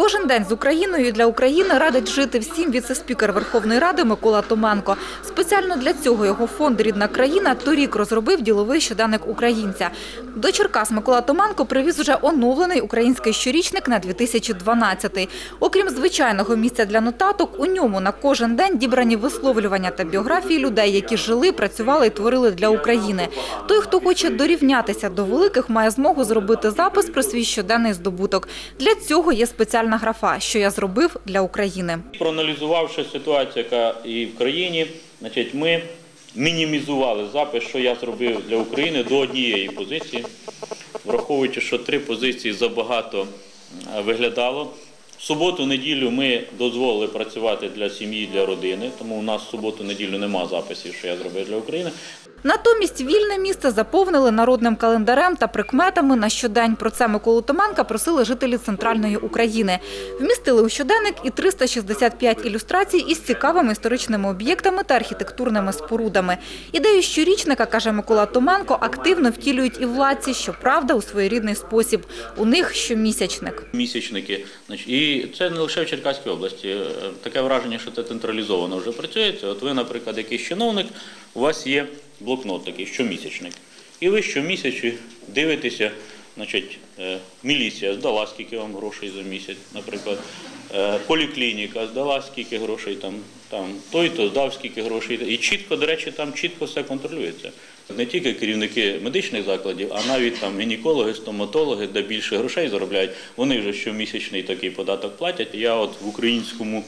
Кожен день з Україною для України радить жити всім віце-спікер Верховної Ради Микола Томенко. Спеціально для цього його фонд Рідна країна торік розробив діловий щоденник українця. До Черкас Микола Томенко привіз уже оновлений український щорічник на 2012. Окрім звичайного місця для нотаток, у ньому на кожен день дібрані висловлювання та біографії людей, які жили, працювали і творили для України. Той, хто хоче дорівнятися до великих, має змогу зробити запис про свій щоденний здобуток. Для цього є спеціальна графа, що я зробив для України. Проаналізувавши ситуацію, яка і в країні, значить, ми мінімізували запис, що я зробив для України до однієї позиції, враховуючи, що три позиції забагато е, виглядало. В суботу-неділю ми дозволили працювати для сім'ї, для родини, тому у нас в суботу-неділю нема записів, що я зробив для України. Натомість вільне місце заповнили народним календарем та прикметами на щодень. Про це Миколу Томенка просили жителі центральної України. Вмістили у щоденник і 365 ілюстрацій із цікавими історичними об'єктами та архітектурними спорудами. Ідею щорічника, каже Микола Томенко, активно втілюють і владці, щоправда, у своєрідний спосіб. У них щомісячник. місячники. Значить, І це не лише в Черкаській області. Е, Таке враження, що це централізовано вже працюється. От ви, наприклад, якийсь чиновник, у вас є блокнот такий, щомісячник. І ви щомісячі дивитеся, значить, е, міліція здала скільки вам грошей за місяць, наприклад. Е, Поліклініка здала скільки грошей там, там той-то здав скільки грошей. І чітко, до речі, там чітко все контролюється. Не тільки керівники медичних закладів, а навіть там гінекологи, стоматологи, де більше грошей заробляють, вони вже щомісячний такий податок платять. Я от в українському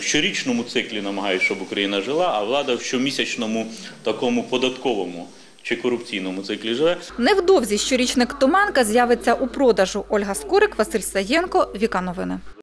щорічному циклі намагаюся, щоб Україна жила, а влада в щомісячному такому податковому чи корупційному циклі живе. Невдовзі щорічник Томанка з'явиться у продажу. Ольга Скорик, Василь Саєнко, Віка Новини.